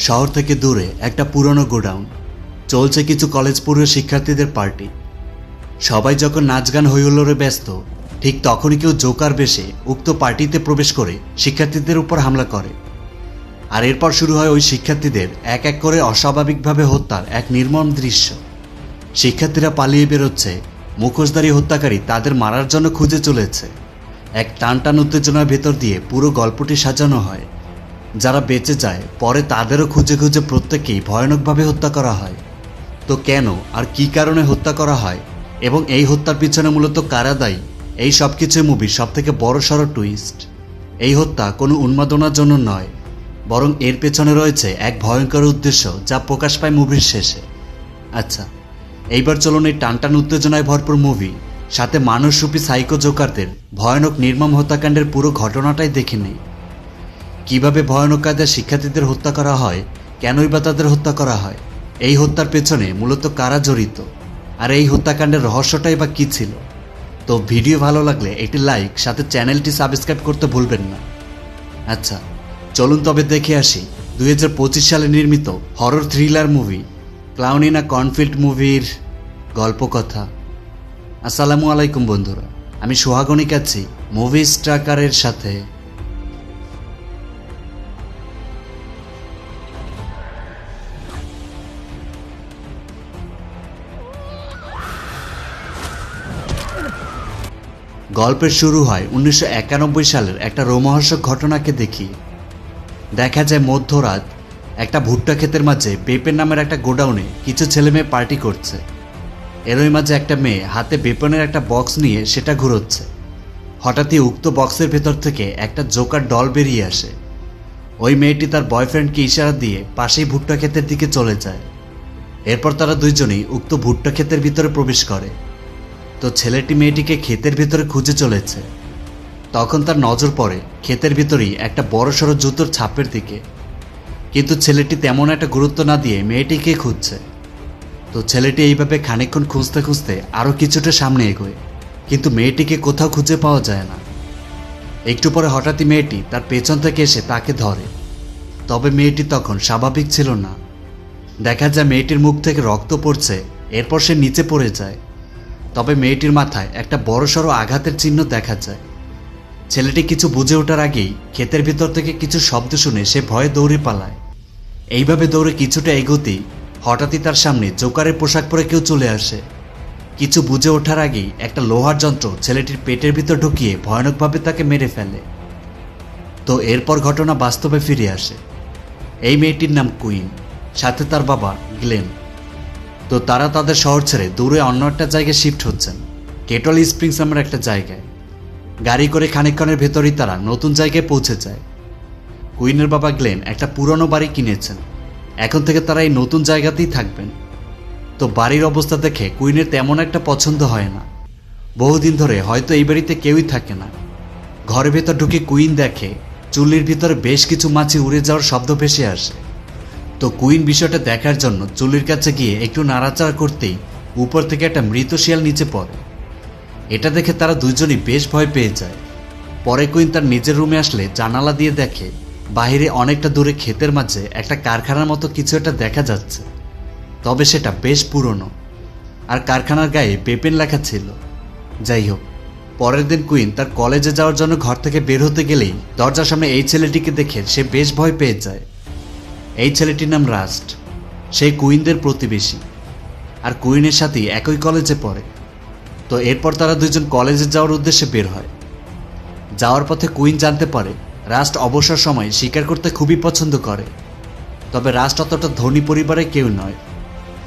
শহর থেকে দূরে একটা পুরনো গোডাউন। চলছে কিছু কলেজ পূর্ব শিক্ষার্থীদের পার্টি। সবাই যখন নাচ গান হইহুল্লোড়ে ব্যস্ত, ঠিক তখনই কেউ জোকার বেশে উক্ত পার্টিতে প্রবেশ করে শিক্ষার্থীদের উপর হামলা করে। আর এরপর শুরু হয় ওই শিক্ষার্থীদের এক এক করে অস্বাভাবিকভাবে হত্যার এক নির্মম দৃশ্য। শিক্ষার্থীরা পালিয়ে বেরোচ্ছে, মুখোশধারী হত্যাকারী তাদের মারার জন্য খুঁজে চলেছে। এক টান টান উত্তেজনার ভেতর দিয়ে পুরো গল্পটি সাজানো হয়। যারা বেঁচে যায়, পরে তাদেরও খুঁজে খুঁজে প্রত্যেকেই ভয়ানকভাবে হত্যা করা হয়। তো কেন আর কি কারণে হত্যা করা হয় এবং এই হত্যার পিছনে মূলত কারা দায়ী? এই সব কিছুই মুভির সব থেকে বড় সড়ো টুইস্ট এই হত্যা কোনো উন্মাদনার জন্য নয়, বরং এর পেছনে রয়েছে এক ভয়ঙ্কর উদ্দেশ্য যা প্রকাশ পায় মুভির শেষে। আচ্ছা এইবার চলুন এই টানটান উত্তেজনায় ভরপুর মুভি, সাথে মানুষরূপী সাইকো জোকারদের ভয়ানক নির্মম হত্যাকাণ্ডের পুরো ঘটনাটাই দেখে নেই। কীভাবে ভয়ানক কায়দায় শিক্ষার্থীদের হত্যা করা হয়, কেনই বা তাদের হত্যা করা হয়, এই হত্যার পেছনে মূলত কারা জড়িত, আর এই হত্যাকাণ্ডের রহস্যটাই বা কী ছিল? তো ভিডিও ভালো লাগলে একটি লাইক, সাথে চ্যানেলটি সাবস্ক্রাইব করতে ভুলবেন না। আচ্ছা চলুন তবে দেখে আসি, দুই হাজার পঁচিশ সালে নির্মিত horror thriller movie clown in a cornfield মুভির গল্পকথা। আসসালামু আলাইকুম বন্ধুরা, আমি সোহাগনিক আছি মুভি স্ট্রাকারের সাথে। গল্পের শুরু হয় উনিশশো একানব্বই সালের একটা রোমহর্ষক ঘটনাকে দেখি। দেখা যায় মধ্যরাত একটা ভুট্টা ক্ষেতের মাঝে বেপেন নামের একটা গোডাউনে কিছু ছেলে মেয়ে পার্টি করছে। এরই মাঝে একটা মেয়ে হাতে বেপনের একটা বক্স নিয়ে সেটা ঘুরোচ্ছে। হঠাৎই উক্ত বক্সের ভেতর থেকে একটা জোকার ডল বেরিয়ে আসে। ওই মেয়েটি তার বয়ফ্রেন্ডকে ইশারা দিয়ে পাশেই ভুট্টা ক্ষেতের দিকে চলে যায়। এরপর তারা দুইজনেই উক্ত ভুট্টা ক্ষেতের ভিতরে প্রবেশ করে। তো ছেলেটি মেয়েটিকে ক্ষেতের ভিতরে খুঁজে চলেছে। তখন তার নজর পড়ে ক্ষেতের ভিতরেই একটা বড়সড় জুতোর ছাপের দিকে। কিন্তু ছেলেটি তেমন একটা গুরুত্ব না দিয়ে মেয়েটিকে খুঁজছে। তো ছেলেটি এইভাবে খানিকক্ষণ খুঁজতে খুঁজতে আরও কিছুটা সামনে এগোয়। কিন্তু মেয়েটিকে কোথাও খুঁজে পাওয়া যায় না। একটু পরে হঠাৎই মেয়েটি তার পেছন থেকে এসে তাকে ধরে। তবে মেয়েটি তখন স্বাভাবিক ছিল না। দেখা যায় মেয়েটির মুখ থেকে রক্ত পড়ছে, এরপর সে নিচে পড়ে যায়। তবে মেয়েটির মাথায় একটা বড়সড় আঘাতের চিহ্ন দেখা যায়। ছেলেটি কিছু বুঝে ওঠার আগেই ক্ষেতের ভিতর থেকে কিছু শব্দ শুনে সে ভয়ে দৌড়ে পালায়। এইভাবে দৌড়ে কিছুটা এগোতেই হঠাৎই তার সামনে জোকারের পোশাক পরে কেউ চলে আসে। কিছু বুঝে ওঠার আগেই একটা লোহার যন্ত্র ছেলেটির পেটের ভিতর ঢুকিয়ে ভয়ানকভাবে তাকে মেরে ফেলে। তো এরপর ঘটনা বাস্তবে ফিরে আসে। এই মেয়েটির নাম কুইন, সাথে তার বাবা গ্লেন। তো তারা তাদের শহর ছেড়ে দূরে অন্য একটা জায়গায় শিফট হচ্ছেন। কেটল স্প্রিংস নামের একটা জায়গায়। গাড়ি করে খানিকক্ষণের ভেতরেই তারা নতুন জায়গায় পৌঁছে যায়। কুইনের বাবা গ্লেন একটা পুরনো বাড়ি কিনেছেন। এখন থেকে তারা এই নতুন জায়গাতেই থাকবেন। তো বাড়ির অবস্থা দেখে কুইনের তেমন একটা পছন্দ হয় না। বহুদিন ধরে হয়তো এই বাড়িতে কেউই থাকে না। ঘরের ভেতর ঢুকে কুইন দেখে চুল্লির ভিতরে বেশ কিছু মাছি উড়ে যাওয়ার শব্দ ভেসে আসে। তো কুইন বিষয়টা দেখার জন্য চুলির কাছে গিয়ে একটু নাড়াচাড়া করতেই উপর থেকে একটা মৃত শিয়াল নিচে পড়ে। এটা দেখে তারা দুজনই বেশ ভয় পেয়ে যায়। পরে কুইন তার নিজের রুমে আসলে জানালা দিয়ে দেখে বাইরে অনেকটা দূরে ক্ষেতের মাঝে একটা কারখানার মতো কিছু একটা দেখা যাচ্ছে। তবে সেটা বেশ পুরনো। আর কারখানার গায়ে পেপেন লেখা ছিল। যাই হোক, পরের দিন কুইন তার কলেজে যাওয়ার জন্য ঘর থেকে বের হতে গেলেই দরজার সামনে এই ছেলেটিকে দেখে সে বেশ ভয় পেয়ে যায়। এই ছেলেটির নাম রাস্ট সে কুইনদের প্রতিবেশী। আর কুইনের সাথেই একই কলেজে পড়ে। তো এরপর তারা দুজন কলেজে যাওয়ার উদ্দেশ্যে বের হয়। যাওয়ার পথে কুইন জানতে পারে রাস্ট অবসর সময় শিকার করতে খুবই পছন্দ করে। তবে রাস্ট অতটা ধনী পরিবারে কেউ নয়।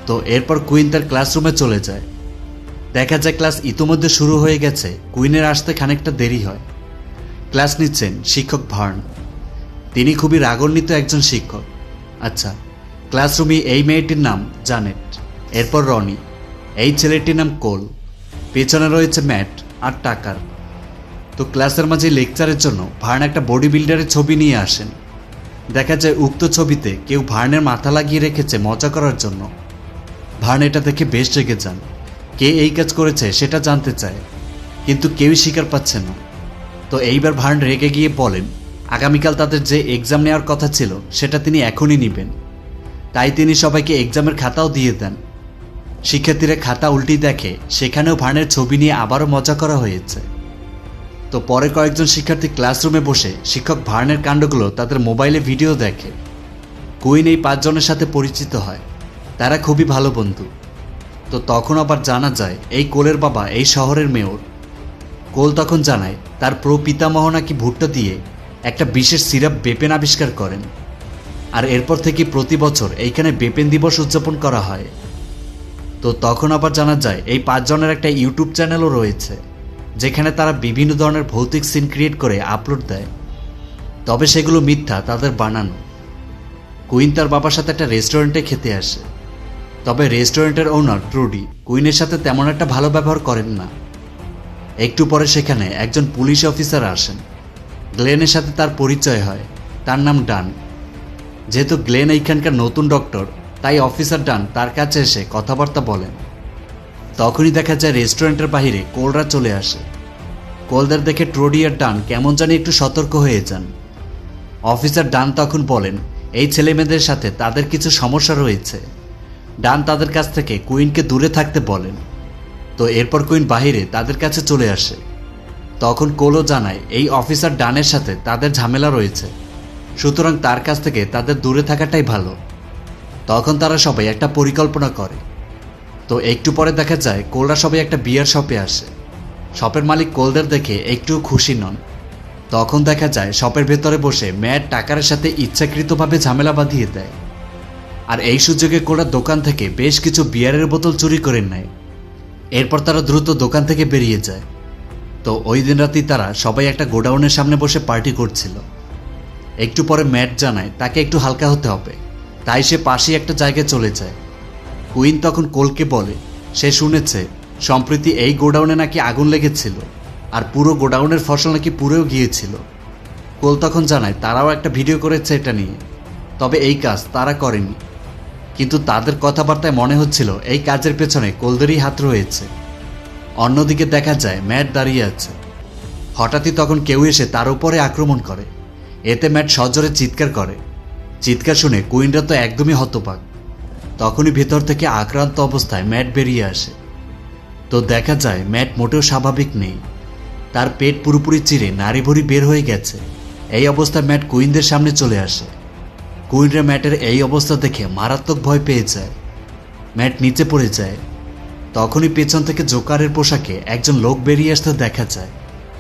তো এরপর কুইন তার ক্লাসরুমে চলে যায়। দেখা যায় ক্লাস ইতোমধ্যে শুরু হয়ে গেছে, কুইনের আসতে খানিকটা দেরি হয়। ক্লাস নিচ্ছেন শিক্ষক ভার্ন। তিনি খুবই রাগান্বিত একজন শিক্ষক। আচ্ছা ক্লাসরুমে এই মেয়েটির নাম জানেট, এরপর রনি। এই ছেলেটির নাম কোল, পেছনে রয়েছে ম্যাট আর টাকার। তো ক্লাসের মাঝে লেকচারের জন্য ভার্ন একটা বডি বিল্ডারের ছবি নিয়ে আসেন। দেখা যায় উক্ত ছবিতে কেউ ভার্নের মাথা লাগিয়ে রেখেছে মজা করার জন্য। ভার্ন এটা দেখে বেশ রেগে যান। কে এই কাজ করেছে সেটা জানতে চায়, কিন্তু কেউই স্বীকার পাচ্ছে না। তো এইবার ভার্ন রেগে গিয়ে বলেন আগামীকাল তাদের যে এক্সাম নেওয়ার কথা ছিল, সেটা তিনি এখনই নেবেন। তাই তিনি সবাইকে এক্সামের খাতাও দিয়ে দেন। শিক্ষার্থীরা খাতা উল্টি দেখে, সেখানেও ভার্নের ছবি নিয়ে আবারও মজা করা হয়েছে। তো পরে কয়েকজন শিক্ষার্থী ক্লাসরুমে বসে শিক্ষক ভার্নের কাণ্ডগুলো তাদের মোবাইলে ভিডিও দেখে। কুইন এই পাঁচজনের সাথে পরিচিত হয়। তারা খুবই ভালো বন্ধু। তো তখন আবার জানা যায়, এই কোলের বাবা এই শহরের মেয়র। কোল তখন জানায়, তার প্র পিতামহ নাকি ভুট্টা দিয়ে একটা বিশেষ সিরাপ বেপেন আবিষ্কার করেন। আর এরপর থেকে প্রতি বছর এইখানে বেপেন দিবস উদযাপন করা হয়। তো তখন আবার জানা যায়, এই পাঁচজনের একটা ইউটিউব চ্যানেলও রয়েছে, যেখানে তারা বিভিন্ন ধরনের ভৌতিক সিন ক্রিয়েট করে আপলোড দেয়। তবে সেগুলো মিথ্যা, তাদের বানানো। কুইন তার বাবার সাথে একটা রেস্টুরেন্টে খেতে আসে। তবে রেস্টুরেন্টের ওনার ট্রুডি কুইনের সাথে তেমন একটা ভালো ব্যবহার করেন না। একটু পরে সেখানে একজন পুলিশ অফিসার আসেন। গ্লেনের সাথে তার পরিচয় হয়। তার নাম ডান। যেহেতু গ্লেন এইখানকার নতুন ডক্টর, তাই অফিসার ডান তার কাছে এসে কথাবার্তা বলেন। তখনই দেখা যায় রেস্টুরেন্টের বাইরে কোলরা চলে আসে। কোলদের দেখে ট্রোডি আর ডান কেমন জানি একটু সতর্ক হয়ে যান। অফিসার ডান তখন বলেন, এই ছেলেমেয়েদের সাথে তাদের কিছু সমস্যা রয়েছে। ডান তাদের কাছ থেকে কুইনকে দূরে থাকতে বলেন। তো এরপর কুইন বাহিরে তাদের কাছে চলে আসে। তখন কোলো জানায়, এই অফিসার ডানের সাথে তাদের ঝামেলা রয়েছে। সুতরাং তার কাছ থেকে তাদের দূরে থাকাটাই ভালো। তখন তারা সবাই একটা পরিকল্পনা করে। তো একটু পরে দেখা যায়, কোলরা সবাই একটা বিয়ার শপে আসে। শপের মালিক কোলদের দেখে একটু খুশি নন। তখন দেখা যায়, শপের ভেতরে বসে ম্যাট টাকারের সাথে ইচ্ছাকৃতভাবে ঝামেলা বাঁধিয়ে দেয়। আর এই সুযোগে কোলরা দোকান থেকে বেশ কিছু বিয়ারের বোতল চুরি করে নেয়। এরপর তারা দ্রুত দোকান থেকে বেরিয়ে যায়। তো ওই দিন রাতেই তারা সবাই একটা গোডাউনের সামনে বসে পার্টি করছিল। একটু পরে ম্যাট জানায়, তাকে একটু হালকা হতে হবে। তাই সে পাশেই একটা জায়গায় চলে যায়। কুইন তখন কোলকে বলে, সে শুনেছে, সম্প্রতি এই গোডাউনে নাকি আগুন লেগেছিল, আর পুরো গোডাউনের ফসল নাকি পুড়েও গিয়েছিল। কোল তখন জানায়, তারাও একটা ভিডিও করেছে এটা নিয়ে। তবে এই কাজ তারা করেনি। কিন্তু তাদের কথাবার্তায় মনে হচ্ছিল, এই কাজের পেছনে কোলদেরই হাত রয়েছে। অন্যদিকে দেখা যায়, ম্যাট দাঁড়িয়ে আছে। হঠাৎই তখন কেউ এসে তার উপরে আক্রমণ করে। এতে ম্যাট সজোরে চিৎকার করে। চিৎকার শুনে কুইনরা তো একদমই হতপাক তখনই ভেতর থেকে আক্রান্ত অবস্থায় ম্যাট বেরিয়ে আসে। তো দেখা যায়, ম্যাট মোটেও স্বাভাবিক নেই। তার পেট পুরোপুরি চিরে নারী ভরি বের হয়ে গেছে। এই অবস্থায় ম্যাট কুইনদের সামনে চলে আসে। কুইনরা ম্যাটের এই অবস্থা দেখে মারাত্মক ভয় পেয়ে যায়। ম্যাট নিচে পড়ে যায়। তখনই পেছন থেকে জোকারের পোশাকে একজন লোক বেরিয়ে আসতে দেখা যায়,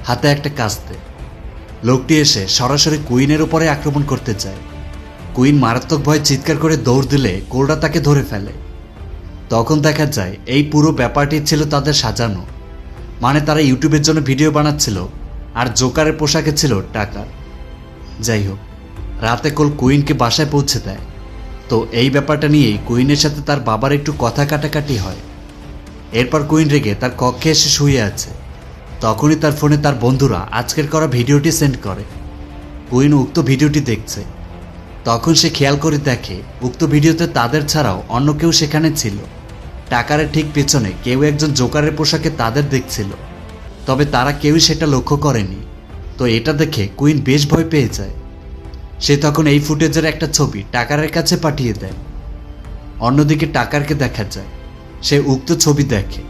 হাতে একটা কাস্তে। লোকটি এসে সরাসরি কুইনের উপরে আক্রমণ করতে চায়। কুইন মারাত্মক ভয়ে চিৎকার করে দৌড় দিলে কোলরা তাকে ধরে ফেলে। তখন দেখা যায়, এই পুরো ব্যাপারটি ছিল তাদের সাজানো। মানে তারা ইউটিউবের জন্য ভিডিও বানাচ্ছিল, আর জোকারের পোশাকে ছিল টাকা। যাই হোক, রাতে কোল কুইনকে বাসায় পৌঁছে দেয়। তো এই ব্যাপারটা নিয়েই কুইনের সাথে তার বাবার একটু কথা কাটাকাটি হয়। এরপর কুইন রেগে তার কক্ষে এসে শুয়ে আছে। তখনই তার ফোনে তার বন্ধুরা আজকের করা ভিডিওটি সেন্ড করে। কুইন উক্ত ভিডিওটি দেখছে। তখন সে খেয়াল করে দেখে, উক্ত ভিডিওতে তাদের ছাড়াও অন্য কেউ সেখানে ছিল। টাকারের ঠিক পেছনে কেউ একজন জোকারের পোশাকে তাদের দেখছিল। তবে তারা কেউই সেটা লক্ষ্য করেনি। তো এটা দেখে কুইন বেশ ভয় পেয়ে যায়। সে তখন এই ফুটেজের একটা ছবি টাকারের কাছে পাঠিয়ে দেয়। অন্যদিকে টাকারকে দেখা যায়। সে উক্ত ছবি দেখে।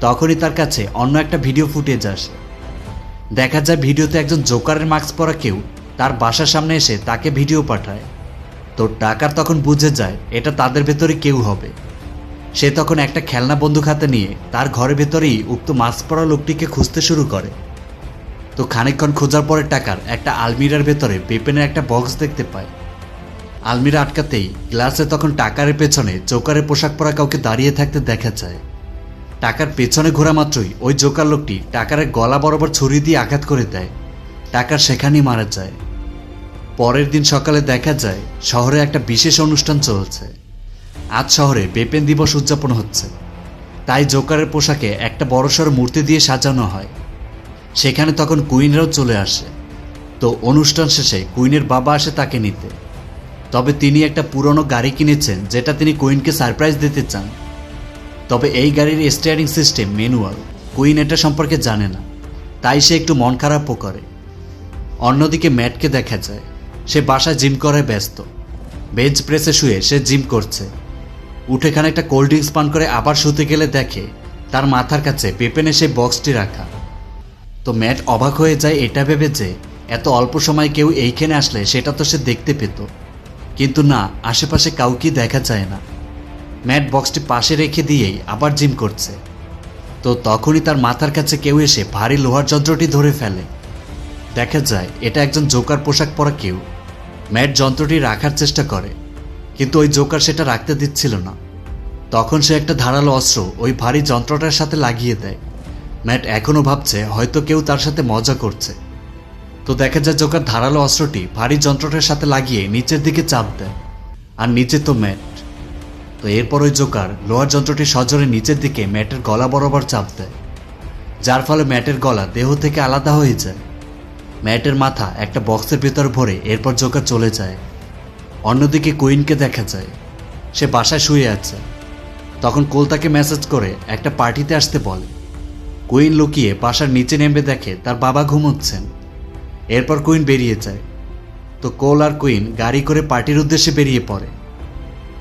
তখনই তার কাছে অন্য একটা ভিডিও ফুটেজ আসে। দেখা যায় ভিডিওতে একজন জোকারের মাস্ক পরা কেউ তার বাসার সামনে এসে তাকে ভিডিও পাঠায়। তো টাকার তখন বুঝে যায় এটা তাদের ভেতরে কেউ হবে। সে তখন একটা খেলনা বন্দুক হাতে নিয়ে তার ঘরের ভেতরেই উক্ত মাস্ক পরা লোকটিকে খুঁজতে শুরু করে। তো খানিকক্ষণ খোঁজার পরে টাকার একটা আলমিরার ভেতরে বেপেনের একটা বক্স দেখতে পায়। আলমিরা আটকাতেই গ্লাসে তখন টাকারের পেছনে জোকারের পোশাক পরা কাউকে দাঁড়িয়ে থাকতে দেখা যায়। টাকার পেছনে ঘোরা মাত্রই ওই জোকার লোকটি টাকারের গলা বরাবর ছুরি দিয়ে আঘাত করে দেয়। টাকার সেখানেই মারা যায়। পরের দিন সকালে দেখা যায় শহরে একটা বিশেষ অনুষ্ঠান চলছে। আজ শহরে বেপেন দিবস উদযাপন হচ্ছে। তাই জোকারের পোশাকে একটা বড়সড় মূর্তি দিয়ে সাজানো হয়। সেখানে তখন কুইনরাও চলে আসে। তো অনুষ্ঠান শেষে কুইনের বাবা আসে তাকে নিতে। তবে তিনি একটা পুরনো গাড়ি কিনেছেন, যেটা তিনি কুইনকে সারপ্রাইজ দিতে চান। তবে এই গাড়ির স্টিয়ারিং সিস্টেম ম্যানুয়াল, কুইন এটা সম্পর্কে জানে না, তাই সে একটু মন খারাপও করে। অন্যদিকে ম্যাটকে দেখা যায়, সে বাসায় জিম করে ব্যস্ত। বেঞ্চ প্রেসে শুয়ে সে জিম করছে। উঠে খানিকটা কোল্ড ড্রিঙ্কস পান করে আবার শুতে গেলে দেখে, তার মাথার কাছে পেপেনে সেই বক্সটি রাখা। তো ম্যাট অবাক হয়ে যায় এটা ভেবে যে, এত অল্প সময় কেউ এইখানে আসলে সেটা তো সে দেখতে পেত। কিন্তু না, আশেপাশে কাউকেই দেখা যায় না। ম্যাট বক্সটি পাশে রেখে দিয়েই আবার জিম করছে। তো তখনই তার মাথার কাছে কেউ এসে ভারী লোহার যন্ত্রটি ধরে ফেলে। দেখা যায়, এটা একজন জোকার পোশাক পরা কেউ। ম্যাট যন্ত্রটি রাখার চেষ্টা করে, কিন্তু ওই জোকার সেটা রাখতে দিচ্ছিল না। তখন সে একটা ধারালো অস্ত্র ওই ভারী যন্ত্রটার সাথে লাগিয়ে দেয়। ম্যাট এখনও ভাবছে হয়তো কেউ তার সাথে মজা করছে। তো দেখা যায় জোকার ধারালো অস্ত্রটি ভারী যন্ত্রটার সাথে লাগিয়ে নিচের দিকে চাপ দেয়। আর নিচে তো ম্যাট। তো এরপর ওই জোকার লোহার যন্ত্রটি সজোরে নিচের দিকে ম্যাটের গলা বরাবর চাপ দেয়, যার ফলে ম্যাটের গলা দেহ থেকে আলাদা হয়ে যায়। ম্যাটের মাথা একটা বক্সের ভেতর ভরে এরপর জোকার চলে যায়। অন্যদিকে কুইনকে দেখা যায়, সে বাসায় শুয়ে আছে। তখন কোল তাকে মেসেজ করে একটা পার্টিতে আসতে বলে। কুইন লুকিয়ে বাসার নিচে নেমে দেখে তার বাবা ঘুমোচ্ছেন। এরপর কুইন বেরিয়ে যায়। তো কোল আর কুইন গাড়ি করে পার্টির উদ্দেশ্যে বেরিয়ে পড়ে।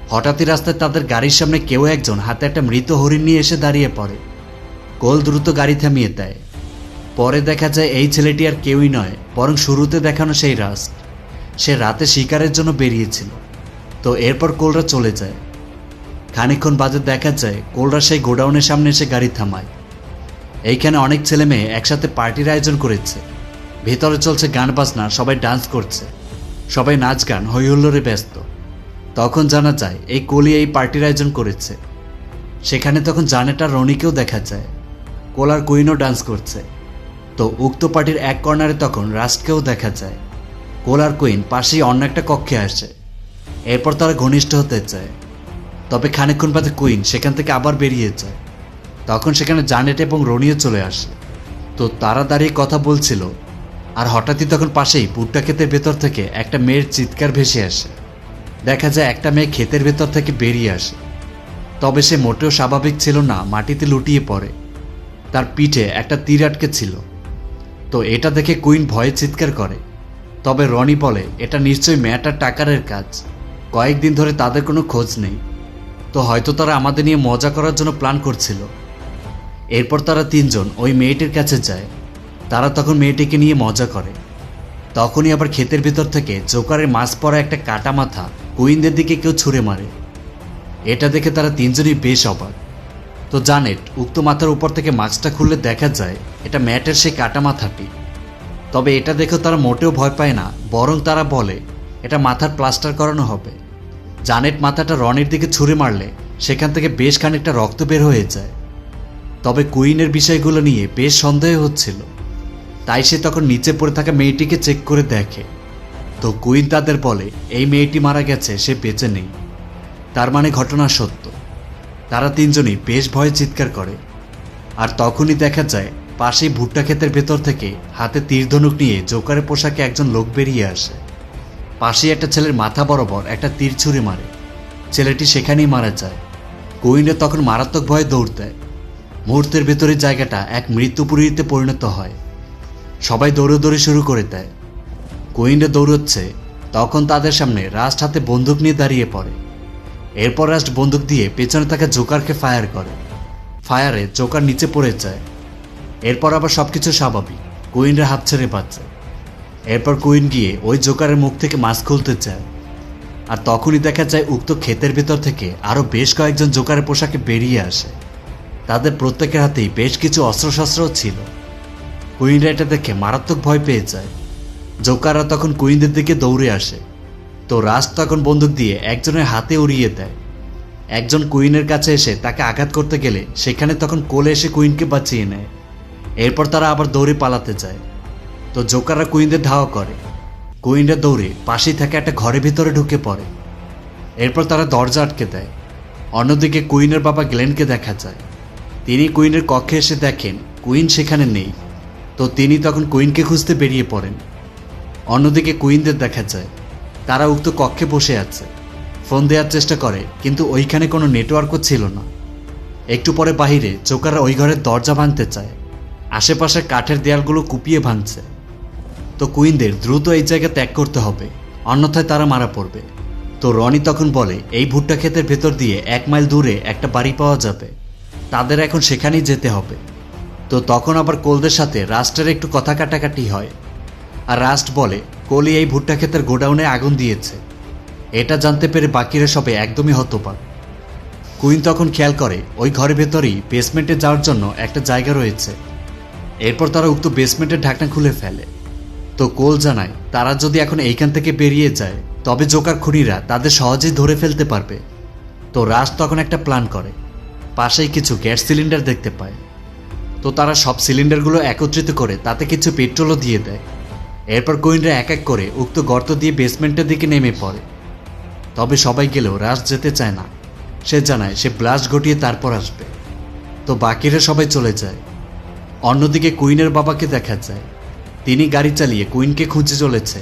হঠাৎই রাস্তায় তাদের গাড়ির সামনে কেউ একজন হাতে একটা মৃত হরিণ নিয়ে এসে দাঁড়িয়ে পড়ে। কোল দ্রুত গাড়ি থামিয়ে দেয়। পরে দেখা যায় এই ছেলেটি আর কেউই নয়, বরং শুরুতে দেখানো সেই রাস্ট সে রাতে শিকারের জন্য বেরিয়েছিল। তো এরপর কোলরা চলে যায়। খানিকক্ষণ বাদে দেখা যায় কোলরা সেই গোডাউনের সামনে এসে গাড়ি থামায়। এইখানে অনেক ছেলে মেয়ে একসাথে পার্টির আয়োজন করেছে। ভেতরে চলছে গান বাজনা, সবাই ডান্স করছে। সবাই নাচ গান, হৈহুল্লোড়ে ব্যস্ত। তখন জানা যায়, এই কোলি এই পার্টির আয়োজন করেছে। সেখানে তখন জানেটা রনিকেও দেখা যায়। কোলার কুইনও ডান্স করছে। তো উক্ত পার্টির এক কর্নারে তখন রাস্টকেও দেখা যায়। কোলার কুইন পাশেই অন্য একটা কক্ষে আসে। এরপর তারা ঘনিষ্ঠ হতে চায়। তবে খানিকক্ষণ বাদে কুইন সেখান থেকে আবার বেরিয়ে যায়। তখন সেখানে জানেট এবং রনিও চলে আসে। তো তারা দাঁড়িয়ে কথা বলছিল আর হঠাৎই তখন পাশেই ভুট্টা ক্ষেতের ভেতর থেকে একটা মেয়ের চিৎকার ভেসে আসে। দেখা যায় একটা মেয়ে ক্ষেতের ভেতর থেকে বেরিয়ে আসে। তবে সে মোটেও স্বাভাবিক ছিল না, মাটিতে লুটিয়ে পড়ে। তার পিঠে একটা তীর আটকে ছিল। তো এটা দেখে কুইন ভয়ে চিৎকার করে। তবে রনি বলে, এটা নিশ্চয়ই ম্যাটার টাকারের কাজ। কয়েকদিন ধরে তাদের কোনো খোঁজ নেই। তো হয়তো তারা আমাদের নিয়ে মজা করার জন্য প্ল্যান করছিল। এরপর তারা তিনজন ওই মেয়েটির কাছে যায়। তারা তখন মেয়েটিকে নিয়ে মজা করে। তখনই আবার ক্ষেতের ভিতর থেকে জোকারের মাছ পরা একটা কাটা মাথা কুইনদের দিকে কেউ ছুঁড়ে মারে। এটা দেখে তারা তিনজনই বেশ অবাক। তো জানেট, উক্ত মাথার উপর থেকে মাছটা খুললে দেখা যায় এটা ম্যাটের সেই কাটা মাথাটি। তবে এটা দেখে তারা মোটেও ভয় পায় না, বরং তারা বলে, এটা মাথার প্লাস্টার করানো হবে। জানেট মাথাটা রনির দিকে ছুঁড়ে মারলে সেখান থেকে বেশ খানিকটা রক্ত বের হয়ে যায়। তবে কুইনের বিষয়গুলো নিয়ে বেশ সন্দেহ হচ্ছিল। তাই সে তখন নিচে পড়ে থাকা মেয়েটিকে চেক করে দেখে। তো কুইন তাদের বলে, এই মেয়েটি মারা গেছে, সে বেঁচে নেই। তার মানে ঘটনা সত্য। তারা তিনজনই বেশ ভয়ে চিৎকার করে। আর তখনই দেখা যায়, পাশেই ভুট্টা ক্ষেতের ভেতর থেকে হাতে তীরধনুক নিয়ে জোকারের পোশাকে একজন লোক বেরিয়ে আসে। পাশেই একটা ছেলের মাথা বরাবর একটা তীর ছুঁড়ে মারে। ছেলেটি সেখানেই মারা যায়। কুইনের তখন মারাত্মক ভয়ে দৌড় দেয়। মুহূর্তের ভেতরে জায়গাটা এক মৃত্যুপুরীতে পরিণত হয়। সবাই দৌড়ে দৌড়োদৌড়ি শুরু করে দেয়। কুইনে দৌড়চ্ছে, তখন তাদের সামনে রাস্ট হাতে বন্দুক নিয়ে দাঁড়িয়ে পড়ে। এরপর রাস্ট বন্দুক দিয়ে পেছনে তাকে জোকারকে ফায়ার করে। ফায়ারে জোকার নিচে পড়ে যায়। এরপর আবার সব কিছু স্বাভাবিক, কুইনরা হাত ছেড়ে পাচ্ছে এরপর কুইন গিয়ে ওই জোকারের মুখ থেকে মাছ খুলতে চায়। আর তখনই দেখা যায় উক্ত ক্ষেতের ভেতর থেকে আরও বেশ কয়েকজন জোকারের পোশাকে বেরিয়ে আসে। তাদের প্রত্যেকের হাতেই বেশ কিছু অস্ত্রশস্ত্রও ছিল। কুইনরা এটা দেখে মারাত্মক ভয় পেয়ে যায়। জোকাররা তখন কুইনদের দিকে দৌড়ে আসে। তো রাজ তখন বন্দুক দিয়ে একজনের হাতে উড়িয়ে দেয়। একজন কুইনের কাছে এসে তাকে আঘাত করতে গেলে সেখানে তখন কোলে এসে কুইনকে বাঁচিয়ে নেয়। এরপর তারা আবার দৌড়ে পালাতে যায়। তো জোকাররা কুইনদের ধাওয়া করে। কুইনরা দৌড়ে পাশেই থাকা একটা ঘরের ভিতরে ঢুকে পড়ে। এরপর তারা দরজা আটকে দেয়। অন্যদিকে কুইনের বাবা গ্লেনকে দেখা যায়। তিনি কুইনের কক্ষে এসে দেখেন কুইন সেখানে নেই। তো তিনি তখন কুইনকে খুঁজতে বেরিয়ে পড়েন। অন্যদিকে কুইনদের দেখা যায়, তারা উক্ত কক্ষে বসে আছে, ফোন দেওয়ার চেষ্টা করে, কিন্তু ওইখানে কোনো নেটওয়ার্কও ছিল না। একটু পরে বাহিরে চোকাররা ওই ঘরের দরজা ভাঙতে চায় আশেপাশে কাঠের দেয়ালগুলো কুপিয়ে ভাঙছে। তো কুইনদের দ্রুত এই জায়গা ত্যাগ করতে হবে, অন্যথায় তারা মারা পড়বে। তো রনি তখন বলে, এই ভুট্টা ক্ষেতের ভেতর দিয়ে এক মাইল দূরে একটা বাড়ি পাওয়া যাবে। তাদের এখন সেখানেই যেতে হবে। তো তখন আবার কোলদের সাথে রাস্টের একটু কথা কাটাকাটি হয়। আর রাস্ট বলে, কোলি এই ভুট্টা ক্ষেতের গোডাউনে আগুন দিয়েছে। এটা জানতে পেরে বাকিরা সবে একদমই হতবাক। কুইন তখন খেয়াল করে, ওই ঘরের ভেতরেই বেসমেন্টে যাওয়ার জন্য একটা জায়গা রয়েছে। এরপর তারা উক্ত বেসমেন্টের ঢাকনা খুলে ফেলে। তো কোল জানায়, তারা যদি এখন এইখান থেকে বেরিয়ে যায়, তবে জোকার খুনিরা তাদের সহজেই ধরে ফেলতে পারবে। তো রাজ তখন একটা প্ল্যান করে। পাশেই কিছু গ্যাস সিলিন্ডার দেখতে পায়। তো তারা সব সিলিন্ডারগুলো একত্রিত করে, তাতে কিছু পেট্রোলও দিয়ে দেয়। এরপর কুইনরা এক এক করে উক্ত গর্ত দিয়ে বেসমেন্টের দিকে নেমে পড়ে। তবে সবাই গেলেও রাজ যেতে চায় না। সে জানায়, সে ব্লাস্ট ঘটিয়ে তারপর আসবে। তো বাকিরা সবাই চলে যায়। অন্যদিকে কুইনের বাবাকে দেখা যায়। তিনি গাড়ি চালিয়ে কুইনকে খুঁজে চলেছে।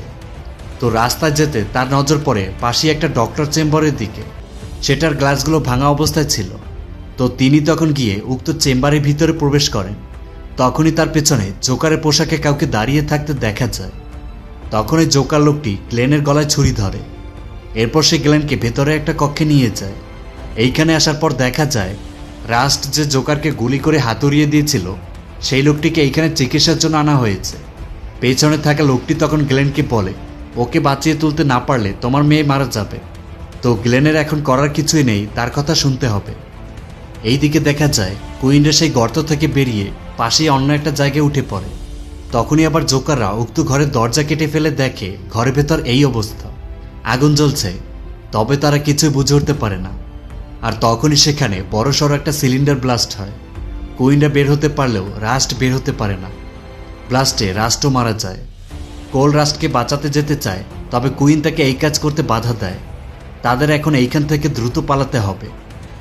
তো রাস্তায় যেতে তার নজর পড়ে পাশে একটা ডক্টর চেম্বারের দিকে। সেটার গ্লাসগুলো ভাঙা অবস্থায় ছিল। তো তিনি তখন গিয়ে উক্ত চেম্বারের ভিতরে প্রবেশ করেন। তখনই তার পেছনে জোকারের পোশাকে কাউকে দাঁড়িয়ে থাকতে দেখা যায়। তখন ওই জোকার লোকটি গ্লেনের গলায় ছুরি ধরে। এরপর সে গ্লেনকে ভেতরে একটা কক্ষে নিয়ে যায়। এইখানে আসার পর দেখা যায়, রাস্ট যে জোকারকে গুলি করে হাতুড়িয়ে দিয়েছিল, সেই লোকটিকে এইখানে চিকিৎসার জন্য আনা হয়েছে। পেছনে থাকা লোকটি তখন গ্লেনকে বলে, ওকে বাঁচিয়ে তুলতে না পারলে তোমার মেয়ে মারা যাবে। তো গ্লেনের এখন করার কিছুই নেই, তার কথা শুনতে হবে। এইদিকে দেখা যায়, কুইনরা সেই গর্ত থেকে বেরিয়ে পাশেই অন্য একটা জায়গায় উঠে পড়ে। তখনই আবার জোকাররা উক্ত ঘরের দরজা কেটে ফেলে দেখে ঘরের ভেতর এই অবস্থা। আগুন জ্বলছে, তবে তারা কিছুই বুঝে উঠতে পারে না। আর তখনই সেখানে বড়সড় একটা সিলিন্ডার ব্লাস্ট হয়। কুইনরা বের হতে পারলেও রাস্ট বের হতে পারে না। ব্লাস্টে রাস্টও মারা যায়। কোল রাস্টকে বাঁচাতে যেতে চায়, তবে কুইন তাকে এই কাজ করতে বাধা দেয়। তাদের এখন এইখান থেকে দ্রুত পালাতে হবে।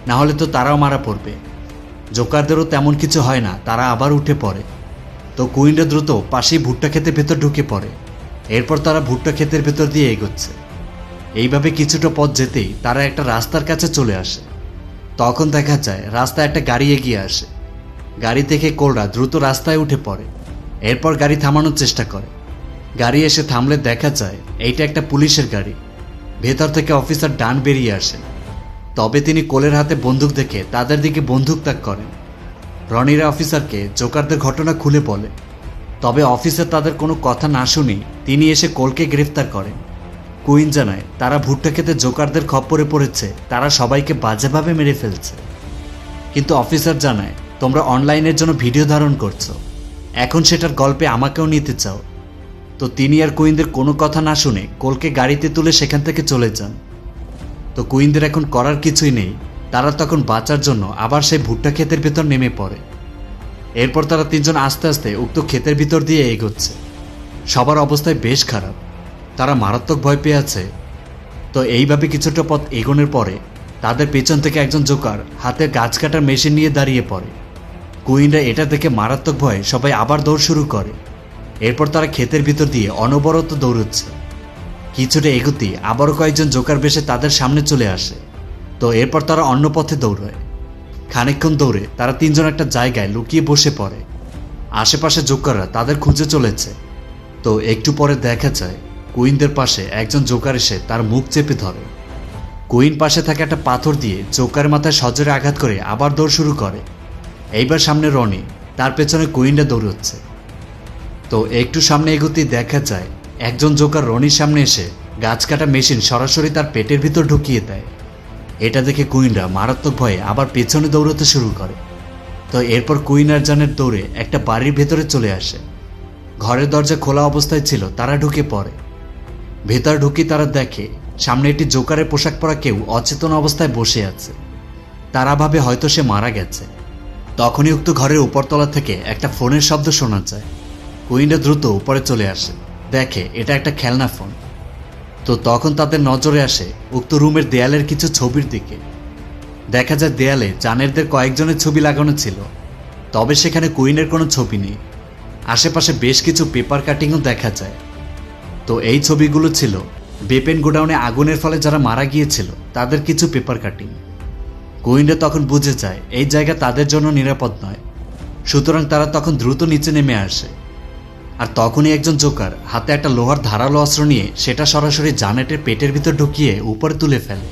না হলে তো তারাও মারা পড়বে। জোকারদেরও তেমন কিছু হয় না, তারা আবার উঠে পড়ে। তো কুইনরা দ্রুত পাশেই ভুট্টা ক্ষেতের ভেতর ঢুকে পড়ে। এরপর তারা ভুট্টা ক্ষেতের ভেতর দিয়ে এগোচ্ছে। এইভাবে কিছুটা পথ যেতেই তারা একটা রাস্তার কাছে চলে আসে। তখন দেখা যায়, রাস্তায় একটা গাড়ি এগিয়ে আসে। গাড়ি থেকে কোলরা দ্রুত রাস্তায় উঠে পড়ে। এরপর গাড়ি থামানোর চেষ্টা করে। গাড়ি এসে থামলে দেখা যায়, এইটা একটা পুলিশের গাড়ি। ভেতর থেকে অফিসার ডান বেরিয়ে আসেন তবে তিনি কোলের হাতে বন্দুক দেখে তাদের দিকে বন্দুক ত্যাগ করেন। রনিরা অফিসারকে জোকারদের ঘটনা খুলে বলে। তবে অফিসার তাদের কোনো কথা না শুনেই তিনি এসে কোলকে গ্রেফতার করেন। কুইন জানায়, তারা ভুট্টা খেতে জোকারদের খপ্পরে পড়েছে, তারা সবাইকে বাজেভাবে মেরে ফেলছে। কিন্তু অফিসার জানায়, তোমরা অনলাইনের জন্য ভিডিও ধারণ করছ। এখন সেটার গল্পে আমাকেও নিতে চাও। তো তিনি আর কুইনদের কোনো কথা না শুনে কোলকে গাড়িতে তুলে সেখান থেকে চলে যান। তো কুইনদের এখন করার কিছুই নেই। তারা তখন বাঁচার জন্য আবার সেই ভুট্টা ক্ষেতের ভেতর নেমে পড়ে। এরপর তারা তিনজন আস্তে আস্তে উক্ত ক্ষেতের ভিতর দিয়ে এগোচ্ছে। সবার অবস্থায় বেশ খারাপ। তারা মারাত্মক ভয় পেয়ে আছে। তো এইভাবে কিছুটা পথ এগোনোর পরে তাদের পেছন থেকে একজন জোকার হাতে গাছ কাটার মেশিন নিয়ে দাঁড়িয়ে পড়ে। কুইনরা এটা দেখে মারাত্মক ভয়ে সবাই আবার দৌড় শুরু করে। এরপর তারা ক্ষেতের ভিতর দিয়ে অনবরত দৌড়চ্ছে। কিছুটা এগোতেই আবারও কয়েকজন জোকার বেশে তাদের সামনে চলে আসে। তো এরপর তারা অন্য পথে দৌড়ায়। খানিকক্ষণ দৌড়ে তারা তিনজন একটা জায়গায় লুকিয়ে বসে পড়ে। আশেপাশে জোকাররা তাদের খুঁজে চলেছে। তো একটু পরে দেখা যায়, কুইনদের পাশে একজন জোকার এসে তার মুখ চেপে ধরে। কুইন পাশে থাকা একটা পাথর দিয়ে জোকার মাথায় সজরে আঘাত করে আবার দৌড় শুরু করে। এইবার সামনে রনি, তার পেছনে কুইনরা দৌড়চ্ছে। তো একটু সামনে এগোতেই দেখা যায় একজন জোকার রনির সামনে এসে গাছ কাটা মেশিন সরাসরি তার পেটের ভিতর ঢুকিয়ে দেয়। এটা দেখে কুইনরা মারাত্মক ভয়ে আবার পেছনে দৌড়তে শুরু করে। তো এরপর কুইন আর জানের দৌড়ে একটা বাড়ির ভেতরে চলে আসে। ঘরের দরজা খোলা অবস্থায় ছিল, তারা ঢুকে পড়ে। ভেতর ঢুকি তারা দেখে সামনে একটি জোকারের পোশাক পরা কেউ অচেতন অবস্থায় বসে আছে। তারা ভাবে হয়তো সে মারা গেছে। তখনই উক্ত ঘরের উপরতলা থেকে একটা ফোনের শব্দ শোনা যায়। কুইনরা দ্রুত উপরে চলে আসে। দেখে, এটা একটা খেলনা ফোন। তো তখন তাদের নজরে আসে উক্ত রুমের দেয়ালের কিছু ছবির দিকে। দেখা যায় দেয়ালে জানেরদের কয়েকজনের ছবি লাগানো ছিল, তবে সেখানে কুইনের কোনো ছবি নেই। আশেপাশে বেশ কিছু পেপার কাটিংও দেখা যায়। তো এই ছবিগুলো ছিল, বেপেন গোডাউনে আগুনের ফলে যারা মারা গিয়েছিল, তাদের কিছু পেপার কাটিং। কুইনরা তখন বুঝে যায়, এই জায়গা তাদের জন্য নিরাপদ নয়। সুতরাং তারা তখন দ্রুত নিচে নেমে আসে। আর তখনই একজন জোকার হাতে একটা লোহার ধারালো অস্ত্র নিয়ে সেটা সরাসরি জানেটের পেটের ভিতর ঢুকিয়ে উপরে তুলে ফেলে।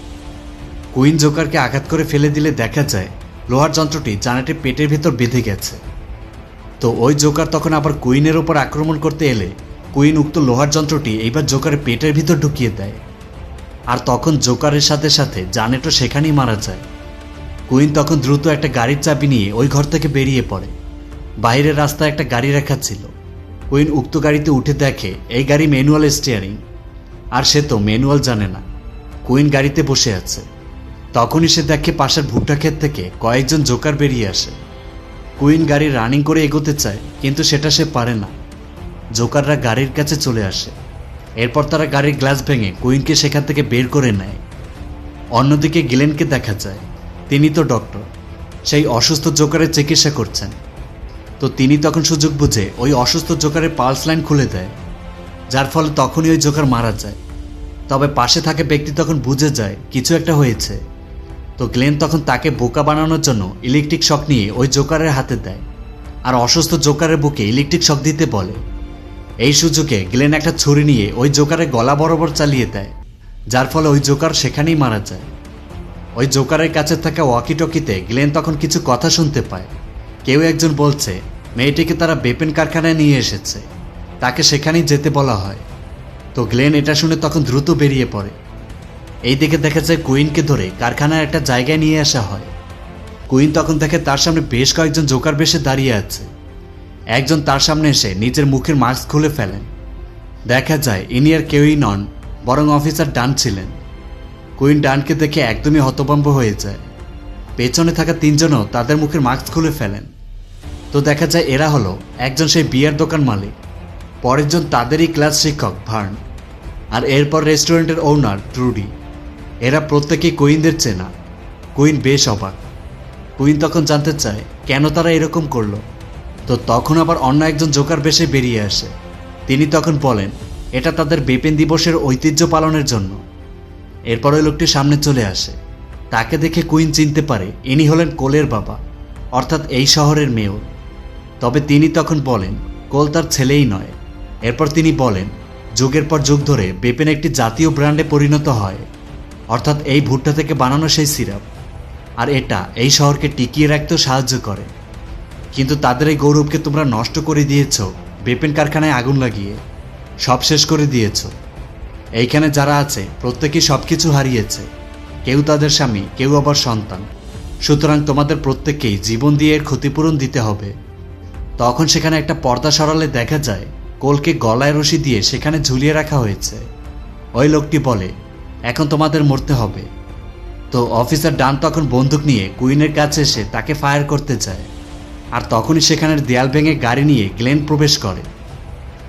কুইন জোকারকে আঘাত করে ফেলে দিলে দেখা যায় লোহার যন্ত্রটি জানেটের পেটের ভিতর বেঁধে গেছে। তো ওই জোকার তখন আবার কুইনের ওপর আক্রমণ করতে এলে কুইন উক্ত লোহার যন্ত্রটি এইবার জোকারের পেটের ভিতর ঢুকিয়ে দেয়। আর তখন জোকারের সাথে সাথে জানেটও সেখানেই মারা যায়। কুইন তখন দ্রুত একটা গাড়ির চাবি নিয়ে ওই ঘর থেকে বেরিয়ে পড়ে। বাইরের রাস্তায় একটা গাড়ি রাখা ছিল। কুইন উক্ত গাড়িতে উঠে দেখে, এই গাড়ি ম্যানুয়াল স্টিয়ারিং আর সে তো ম্যানুয়াল জানে না। কুইন গাড়িতে বসে আছে। তখনই সে দেখে পাশের ভুট্টা ক্ষেত থেকে কয়েকজন জোকার বেরিয়ে আসে। কুইন গাড়ি রানিং করে এগোতে চায়, কিন্তু সেটা সে পারে না। জোকাররা গাড়ির কাছে চলে আসে। এরপর তারা গাড়ির গ্লাস ভেঙে কুইনকে সেখান থেকে বের করে নেয়। অন্যদিকে গিলেনকে দেখা যায়, তিনি তো ডক্টর। সেই অসুস্থ জোকারের চিকিৎসা করছেন। তো তিনি তখন সুযোগ বুঝে ওই অসুস্থ জোকারের পালস লাইন খুলে দেয়, যার ফলে তখনই ওই জোকার মারা যায়। তবে পাশে থাকা ব্যক্তি তখন বুঝে যায় কিছু একটা হয়েছে। তো গ্লেন তখন তাকে বোকা বানানোর জন্য ইলেকট্রিক শক নিয়ে ওই জোকারের হাতে দেয় আর অসুস্থ জোকারের বুকে ইলেকট্রিক শক দিতে বলে। এই সুযোগে গ্লেন একটা ছুরি নিয়ে ওই জোকারের গলা বরাবর চালিয়ে দেয়, যার ফলে ওই জোকার সেখানেই মারা যায়। ওই জোকারের কাছে থাকা ওয়াকি টকিতে গ্লেন তখন কিছু কথা শুনতে পায়। কেউ একজন বলছে মেয়েটিকে তারা বেপেন কারখানায় নিয়ে এসেছে। তাকে সেখানেই যেতে বলা হয়। তো গ্লেন এটা শুনে তখন দ্রুত বেরিয়ে পড়ে। এই দিকে দেখা যায় কুইনকে ধরে কারখানার একটা জায়গায় নিয়ে আসা হয়। কুইন তখন দেখে তার সামনে বেশ কয়েকজন জোকার বেশে দাঁড়িয়ে আছে। একজন তার সামনে এসে নিজের মুখের মাস্ক খুলে ফেলেন। দেখা যায় ইনি আর কেউই নন, বরং অফিসার ডান ছিলেন। কুইন ডানকে দেখে একদমই হতভম্ব হয়ে যায়। পেছনে থাকা তিনজনও তাদের মুখের মাস্ক খুলে ফেলেন। তো দেখা যায় এরা হলো একজন সেই বিয়ার দোকান মালিক পরেরজন তাদেরই ক্লাস শিক্ষক, ভার্ন। আর এরপর রেস্টুরেন্টের ওনার ট্রুডি এরা প্রত্যেকেই কুইনদের চেনা। কুইন বেশ অবাক। কুইন তখন জানতে চায়, কেন তারা এরকম করল? তো তখন আবার অন্য একজন জোকার বেশে বেরিয়ে আসে। তিনি তখন বলেন, এটা তাদের বেপেন দিবসের ঐতিহ্য পালনের জন্য। এরপর ওই লোকটি সামনে চলে আসে। তাকে দেখে কুইন চিনতে পারে, ইনি হলেন কোলের বাবা, অর্থাৎ এই শহরের মেয়র। তবে তিনি তখন বলেন, কোল তার ছেলেই নয়। এরপর তিনি বলেন, যুগের পর যুগ ধরে বেপেন একটি জাতীয় ব্র্যান্ডে পরিণত হয়। অর্থাৎ এই ভুট্টা থেকে বানানো সেই সিরাপ। আর এটা এই শহরকে টিকিয়ে রাখতেও সাহায্য করে। কিন্তু তাদের এই গৌরবকে তোমরা নষ্ট করে দিয়েছ, বেপেন কারখানায় আগুন লাগিয়ে। সব শেষ করে দিয়েছ। এইখানে যারা আছে, প্রত্যেকেই সব কিছু হারিয়েছে। কেউ তাদের স্বামী, কেউ আবার সন্তান। সুতরাং তোমাদের প্রত্যেককেই জীবন দিয়ে এর ক্ষতিপূরণ দিতে হবে। তখন সেখানে একটা পর্দা সরালে দেখা যায়, কোলকে গলায় রশি দিয়ে সেখানে ঝুলিয়ে রাখা হয়েছে। ওই লোকটি বলে, এখন তোমাদের মরতে হবে। তো অফিসার ডান তখন বন্দুক নিয়ে কুইনের কাছে এসে তাকে ফায়ার করতে যায়। আর তখনই সেখানের দেয়াল ভেঙে গাড়ি নিয়ে গ্লেন প্রবেশ করে।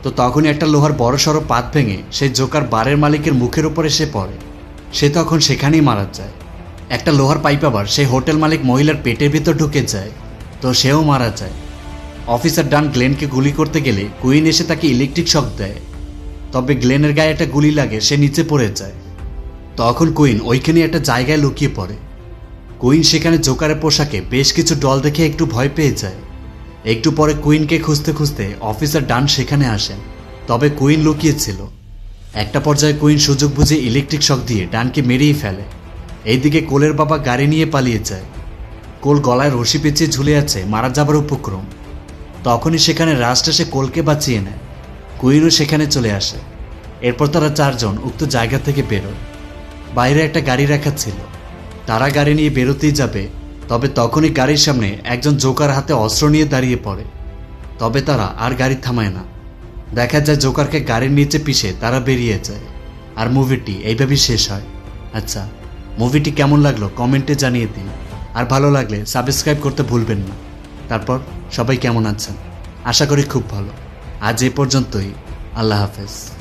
তো তখনই একটা লোহার বড়সড় পাত ভেঙে সেই জোকার বারের মালিকের মুখের উপর এসে পড়ে। সে তখন সেখানেই মারা যায়। একটা লোহার পাইপ আবার সেই হোটেল মালিক মহিলার পেটের ভিতর ঢুকে যায়, তো সেও মারা যায়। অফিসার ডান গ্লেনকে গুলি করতে গেলে কুইন এসে তাকে ইলেকট্রিক শক দেয়। তবে গ্লেনের গায়ে একটা গুলি লাগে, সে নিচে পড়ে যায়। তখন কুইন ওইখানে একটা জায়গায় লুকিয়ে পড়ে। কুইন সেখানে জোকারের পোশাকে বেশ কিছু ডল দেখে একটু ভয় পেয়ে যায়। একটু পরে কুইনকে খুঁজতে খুঁজতে অফিসার ডান সেখানে আসেন। তবে কুইন লুকিয়েছিল। একটা পর্যায়ে কুইন সুযোগ বুঝে ইলেকট্রিক শক দিয়ে ডানকে মেরেই ফেলে। এইদিকে কোলের বাবা গাড়ি নিয়ে পালিয়ে যায়। কোল গলায় রশি পেঁচিয়ে ঝুলে আছে মারা যাবার উপক্রম। তখনই সেখানে রাস্ট এসে কোলকে বাঁচিয়ে নেয় কুইনও সেখানে চলে আসে। এরপর তারা চারজন উক্ত জায়গা থেকে বেরোয়। বাইরে একটা গাড়ি রাখা ছিল। তারা গাড়ি নিয়ে বেরোতেই যাবে, তবে তখনই গাড়ির সামনে একজন জোকার হাতে অস্ত্র নিয়ে দাঁড়িয়ে পড়ে। তবে তারা আর গাড়ি থামায় না। দেখা যায় জোকারকে গাড়ির নিচে পিষে তারা বেরিয়ে যায়। আর মুভিটি এইভাবেই শেষ হয়। আচ্ছা মুভিটি কেমন লাগল কমেন্টে জানিয়ে দিন। আর ভালো লাগলে সাবস্ক্রাইব করতে ভুলবেন না। তারপর সবাই কেমন আছেন? আশা করি খুব ভালো। আজ এ পর্যন্তই। আল্লাহ হাফেজ।